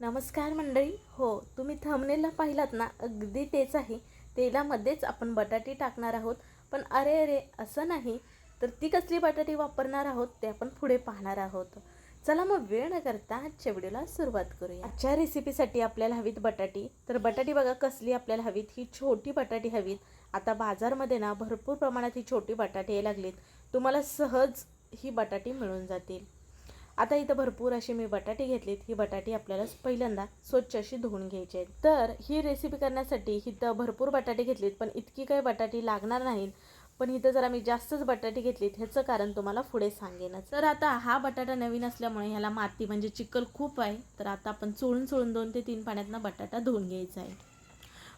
नमस्कार मंडळी. हो तुम्ही थंबनेलला पाहिलात ना अगदी तेच आहे. तेलामध्येच आपण बटाटे टाकणार आहोत. पण अरे अरे असं नाही. तर ती कसली बटाटी वापरणार आहोत ते आपण पुढे पाहणार आहोत. चला मग वेळ न करता आजच्या व्हिडिओला सुरुवात करूया. आजच्या रेसिपीसाठी आपल्याला हवीत बटाटी. तर बटाटी बघा कसली आपल्याला हवीत. ही छोटी बटाटी हवीत. आता बाजारमध्ये ना भरपूर प्रमाणात ही छोटी बटाटी लागलीत. तुम्हाला सहज ही बटाटी मिळून जातील. आता इथं भरपूर अशी मी बटाटे घेतलीत. ही बटाटे आपल्याला पहिल्यांदा स्वच्छ अशी धुवून घ्यायची आहेत. तर ही रेसिपी करण्यासाठी इथं भरपूर बटाटे घेतलीत पण इतकी काही बटाटे लागणार नाहीत. पण इथं जरा मी जास्तच बटाटे घेतलीत ह्याचं कारण तुम्हाला पुढे सांगेनच तर आता हा बटाटा नवीन असल्यामुळे ह्याला माती म्हणजे चिखल खूप आहे. तर आता आपण चोळून चोळून दोन ते तीन पाण्यातनं बटाटा धुवून घ्यायचा आहे.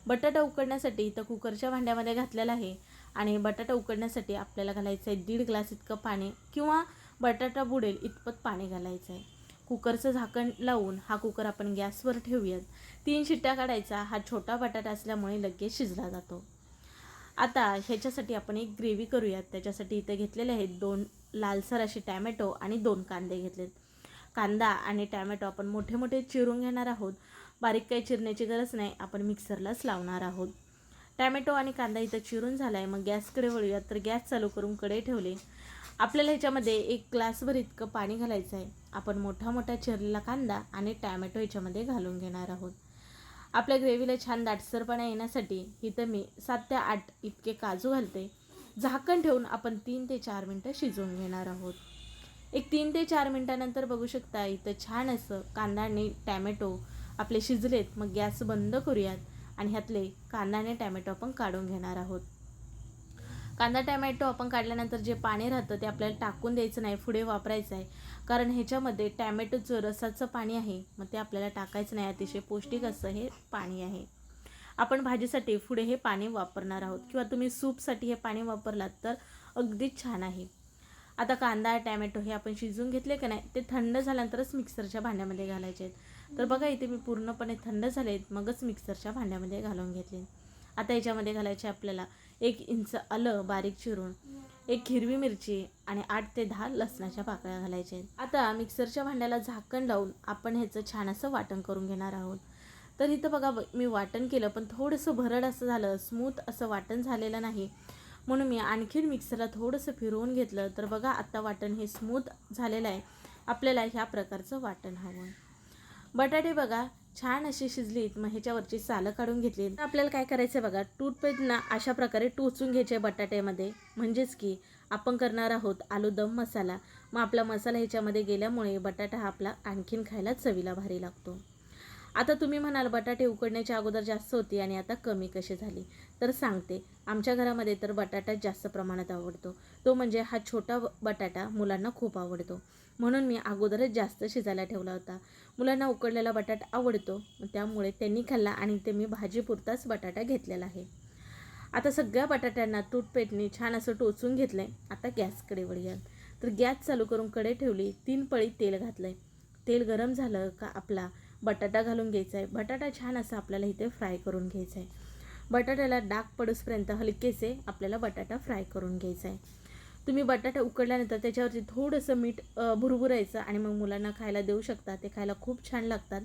बटाटा उकडण्यासाठी इथं कुकरच्या भांड्यामध्ये घातलेला आहे. आणि बटाटा उकडण्यासाठी आपल्याला घालायचं आहे दीड ग्लास इतकं पाणी किंवा बटाटा बुडेल इतपत पाणी घालायचं आहे कुकरचं झाकण लावून हा कुकर आपण गॅसवर ठेवूयात. तीन शिट्ट्या काढायचा हा छोटा बटाटा असल्यामुळे लगेच शिजला जातो. आता ह्याच्यासाठी आपण एक ग्रेव्ही करूयात. त्याच्यासाठी इथे घेतलेले आहेत दोन लालसर असे टॅमॅटो आणि दोन कांदे घेतलेत. कांदा आणि टॅमॅटो आपण मोठे मोठे चिरून घेणार आहोत. बारीक काही चिरण्याची गरज नाही आपण मिक्सरलाच लावणार आहोत. टॅमॅटो आणि कांदा इथं चिरून झाला आहे मग गॅसकडे वळूया तर गॅस चालू करून कडे ठेवले. आपल्याला ह्याच्यामध्ये एक ग्लासभर इतकं पाणी घालायचं आहे आपण मोठा मोठा चिरलेला कांदा आणि टॅमॅटो ह्याच्यामध्ये घालून घेणार आहोत. आपल्या ग्रेव्हीला छान दाटसरपणा येण्यासाठी इथं मी सात ते आठ इतके काजू घालते. झाकण ठेवून आपण तीन ते चार मिनटं शिजवून घेणार आहोत. एक तीन ते चार मिनटानंतर बघू शकता इथं छान असं कांदा आणि टॅमॅटो आपले शिजलेत. मग गॅस बंद करूयात. आणि ह्यातले कांदा आणि टॅमॅटो आपण काढून घेणार आहोत. कांदा टॅमॅटो आपण काढल्यानंतर जे पाणी राहतं ते आपल्याला टाकून द्यायचं नाही पुढे वापरायचं आहे. कारण ह्याच्यामध्ये टॅमॅटोचं रसाचं पाणी आहे मग ते आपल्याला टाकायचं नाही अतिशय पौष्टिक असं हे पाणी आहे. आपण भाजीसाठी पुढे हे पाणी वापरणार आहोत. किंवा तुम्ही सूपसाठी हे पाणी वापरलात तर अगदीच छान आहे. आता कांदा टॅमॅटो हे आपण शिजवून घेतले का नाही ते थंड झाल्यानंतरच मिक्सरच्या भांड्यामध्ये घालायचे आहेत. तर बघा इथे मी पूर्णपणे थंड झाले आहेत. मगच मिक्सरच्या भांड्यामध्ये घालून घेतले. आता याच्यामध्ये घालायचे आपल्याला एक इंच आलं बारीक चिरून एक हिरवी मिरची आणि आठ ते दहा लसणाच्या पाकळ्या घालायच्या आता मिक्सरच्या भांड्याला झाकण लावून आपण ह्याचं छान असं वाटण करून घेणार आहोत. तर इथं बघा ब- मी वाटण केलं पण थोडंसं भरड असं झालं स्मूथ असं वाटण झालेलं नाही. म्हणून मी आणखीन मिक्सरला थोडंसं फिरवून घेतलं. तर बघा आत्ता वाटण हे स्मूथ झालेलं आहे. आपल्याला ह्या प्रकारचं वाटण हवं बटाटे बघा छान अशी शिजलीत मग ह्याच्यावरची सालं काढून घेतली. तर आपल्याला काय करायचं आहे बघा टूथपेस्टना अशा प्रकारे टोचून घ्यायचे बटाट्यामध्ये. म्हणजेच की आपण करणार आहोत आलू दम मसाला. मग आपला मसाला ह्याच्यामध्ये गेल्यामुळे बटाटा हा आपला आणखीन खायला चवीला भारी लागतो. आता तुम्ही म्हणाल बटाटे उकडण्याच्या अगोदर जास्त होती आणि आता कमी कशी झाली? तर सांगते आमच्या घरामध्ये तर बटाटा जास्त प्रमाणात आवडतो. तो म्हणजे हा छोटा बटाटा मुलांना खूप आवडतो. म्हणून मी अगोदरच जास्त शिजायला ठेवला होता. मुलांना उकडलेला बटाटा आवडतो. त्यामुळे त्यांनी खाल्ला आणि ते मी भाजीपुरताच बटाटा घेतलेला आहे. आता सगळ्या बटाट्यांना तूटपेटने छान असं टोचून घेतलं आहे आता गॅसकडे वळूया. तर गॅस चालू करून कडे ठेवली. तीन पळी तेल घातलं आहे तेल गरम झालं का आपला बटाटा घालून घ्यायचा आहे बटाटा छान असा आपल्याला इथे फ्राय करून घ्यायचा आहे बटाट्याला डाग पडूसपर्यंत हलकेसे आपल्याला बटाटा फ्राय करून घ्यायचा आहे तुम्ही बटाटा उकडल्यानंतर त्याच्यावरती थोडंसं मीठ भुरभुरायचं आणि मग मुलांना खायला देऊ शकता. ते खायला खूप छान लागतात.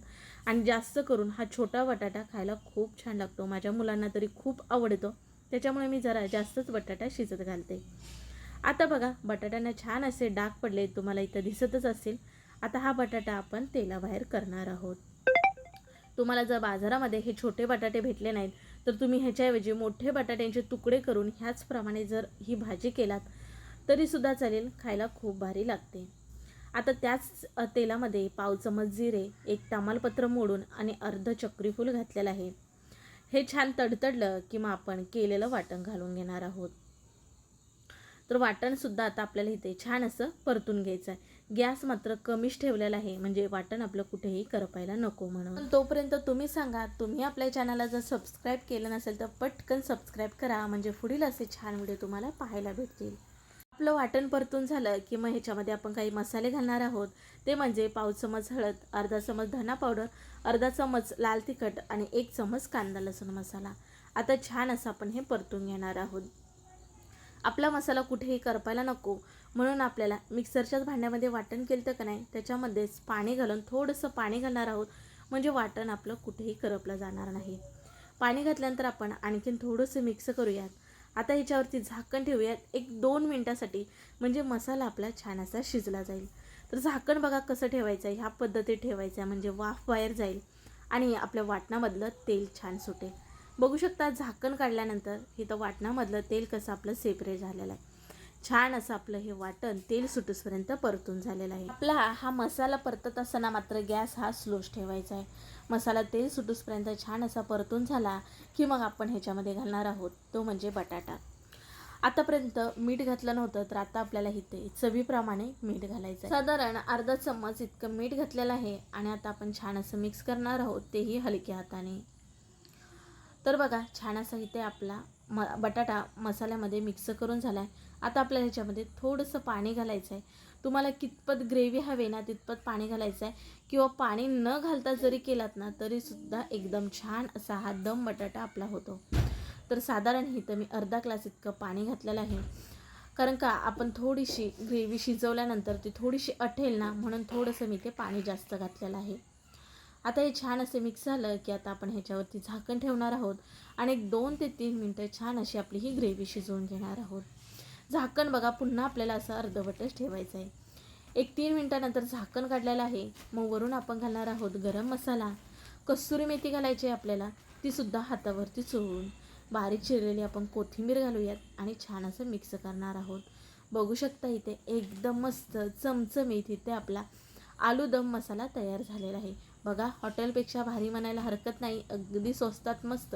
आणि जास्त करून हा छोटा बटाटा खायला खूप छान लागतो. माझ्या मुलांना तरी खूप आवडतो. त्याच्यामुळे मी जरा जास्तच बटाटा शिजत घालते. आता बघा बटाट्यांना छान असे डाग पडले तुम्हाला इथं दिसतच असेल. आता हा बटाटा आपण तेलाबाहेर करणार आहोत. तुम्हाला जर बाजारामध्ये हे छोटे बटाटे भेटले नाहीत तर तुम्ही ह्याच्याऐवजी मोठे बटाट्यांचे तुकडे करून ह्याचप्रमाणे जर ही भाजी केलात तरीसुद्धा चालेल खायला खूप भारी लागते. आता त्याच तेलामध्ये पाव चमच जिरे एक तमालपत्र मोडून आणि अर्ध चक्रीफूल घातलेलं आहे. हे छान तडतडलं की मग आपण केलेलं वाटण घालून घेणार आहोत. तर वाटणसुद्धा आता आपल्याला इथे छान असं परतून घ्यायचं आहे. गॅस मात्र कमीच ठेवलेला आहे म्हणजे वाटण आपलं कुठेही करपायला नको म्हणून. पण तोपर्यंत तुम्ही सांगा तुम्ही आपल्या चॅनलला जर सबस्क्राईब केलं नसेल तर पटकन सबस्क्राईब करा म्हणजे पुढील असे छान व्हिडिओ तुम्हाला पाहायला भेटतील. आपलं वाटण परतून झालं की मग ह्याच्यामध्ये आपण काही मसाले घालणार आहोत. ते म्हणजे पाव चमच हळद अर्धा चमच धना पावडर अर्धा चमच लाल तिखट आणि एक चमच कांदा लसूण मसाला. आता छान असं आपण हे परतून घेणार आहोत. आपला मसाला कुठेही करपायला नको. म्हणून आपल्याला मिक्सरच्याच भांड्यामध्ये वाटण केलं तर का नाही त्याच्यामध्येच पाणी घालून थोडंसं पाणी घालणार आहोत. म्हणजे वाटण आपलं कुठेही करपलं जाणार नाही. पाणी घातल्यानंतर आपण आणखीन थोडंसं मिक्स करूयात. आता ह्याच्यावरती झाकण ठेवूयात. एक दोन मिनटासाठी. म्हणजे मसाला आपला छान असा शिजला जाईल. तर झाकण बघा कसं ठेवायचं आहे. ह्या पद्धतीत ठेवायचं आहे. म्हणजे वाफ बाहेर जाईल. आणि आपल्या वाटणामधलं तेल छान सुटेल. बघू शकता झाकण काढल्यानंतर इथं वाटणामधलं तेल कसं आपलं सेपरेट झालेलं आहे. छान असं आपलं हे वाटण तेल सुटूसपर्यंत परतून झालेलं आहे. आपला हा मसाला परतत असताना मात्र गॅस हा स्लोच ठेवायचा आहे. मसाला तेल सुटूसपर्यंत छान असा परतून झाला की मग आपण ह्याच्यामध्ये घालणार आहोत तो म्हणजे बटाटा. आतापर्यंत मीठ घातलं नव्हतं तर आता आपल्याला इथे चवीप्रमाणे मीठ घालायचं आहे साधारण अर्धा चम्मच इतकं मीठ घातलेलं आहे आणि आता आपण छान असं मिक्स करणार आहोत तेही हलक्या हाताने. तर बघा छान असा इथे आपला म बटाटा मसाल्यामध्ये मिक्स करून झाला आहे आता आपल्याला ह्याच्यामध्ये थोडंसं पाणी घालायचं आहे तुम्हाला कितपत ग्रेव्ही हवे ना तितपत पाणी घालायचं आहे किंवा पाणी न घालता जरी केलात ना तरीसुद्धा एकदम छान असा हा दम बटाटा आपला होतो. तर साधारण इथं मी अर्धा ग्लास इतकं पाणी घातलेलं आहे. कारण का आपण थोडीशी ग्रेव्ही शिजवल्यानंतर ती थोडीशी अठेल ना म्हणून थोडंसं मी ते पाणी जास्त घातलेलं आहे. आता हे छान असे मिक्स झालं की आता आपण ह्याच्यावरती झाकण ठेवणार आहोत. आणि एक दोन ते तीन मिनटं छान अशी आपली ही ग्रेव्ही शिजवून घेणार आहोत. झाकण बघा पुन्हा आपल्याला असं अर्धवटच ठेवायचं आहे. एक तीन मिनटानंतर झाकण काढलेलं आहे. मग वरून आपण घालणार आहोत गरम मसाला. कस्तुरी मेथी घालायची आहे आपल्याला. तीसुद्धा हातावरती चोळून. बारीक चिरलेली आपण कोथिंबीर घालूयात आणि छान असं मिक्स करणार आहोत. बघू शकता इथे एकदम मस्त चमचमीत इथे आपला आलू दम मसाला तयार झालेला आहे. बघा हॉटेलपेक्षा भारी म्हणायला हरकत नाही. अगदी स्वस्तात मस्त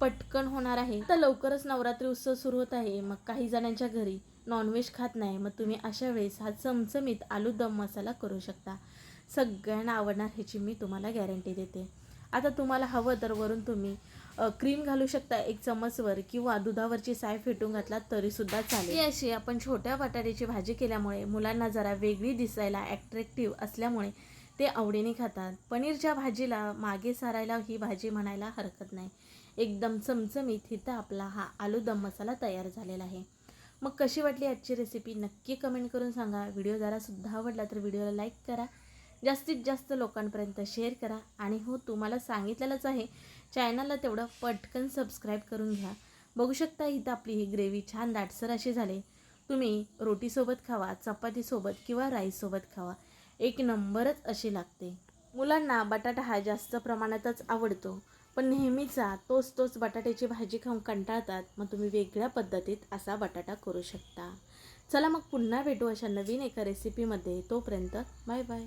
पटकन होणार आहे. आता लवकरच नवरात्री उत्सव सुरू होत आहे. मग काही जणांच्या घरी नॉनव्हेज खात नाही. मग तुम्ही अशा वेळेस हा चमचमीत आलू दम मसाला करू शकता. सगळ्यांना आवडणार ह्याची मी तुम्हाला गॅरंटी देते. आता तुम्हाला हवं तर वरून तुम्ही क्रीम घालू शकता एक चमचवर किंवा दुधावरची साय फेटून घातला तरीसुद्धा चालेल. ही अशी आपण छोट्या बटाट्याची भाजी केल्यामुळे मुलांना जरा वेगळी दिसायला ॲट्रॅक्टिव्ह असल्यामुळे ते आवडीने खातात. पनीरच्या भाजीला मागे सारायला ही भाजी म्हणायला हरकत नाही. एकदम चमचमीत इथं आपला हा आलू दम मसाला तयार झालेला आहे. मग कशी वाटली आजची रेसिपी नक्की कमेंट करून सांगा. व्हिडिओ जरासुद्धा आवडला तर व्हिडिओला लाईक करा. जास्तीत जास्त लोकांपर्यंत शेअर करा. आणि हो तुम्हाला सांगितलेलंच आहे चॅनलला तेवढं पटकन सबस्क्राईब करून घ्या. बघू शकता इथं आपली ही ग्रेव्ही छान दाटसर अशी झाली. तुम्ही रोटीसोबत खावा चपातीसोबत किंवा राईससोबत खावा. एक नंबरच अशी लागते. मुलांना बटाटा हा जास्त प्रमाणातच आवडतो. पण नेहमीचा तोच तोच बटाट्याची भाजी खाऊन कंटाळतात मग तुम्ही वेगळ्या पद्धतीत असा बटाटा करू शकता. चला मग पुन्हा भेटू अशा नवीन एका रेसिपीमध्ये तोपर्यंत बाय बाय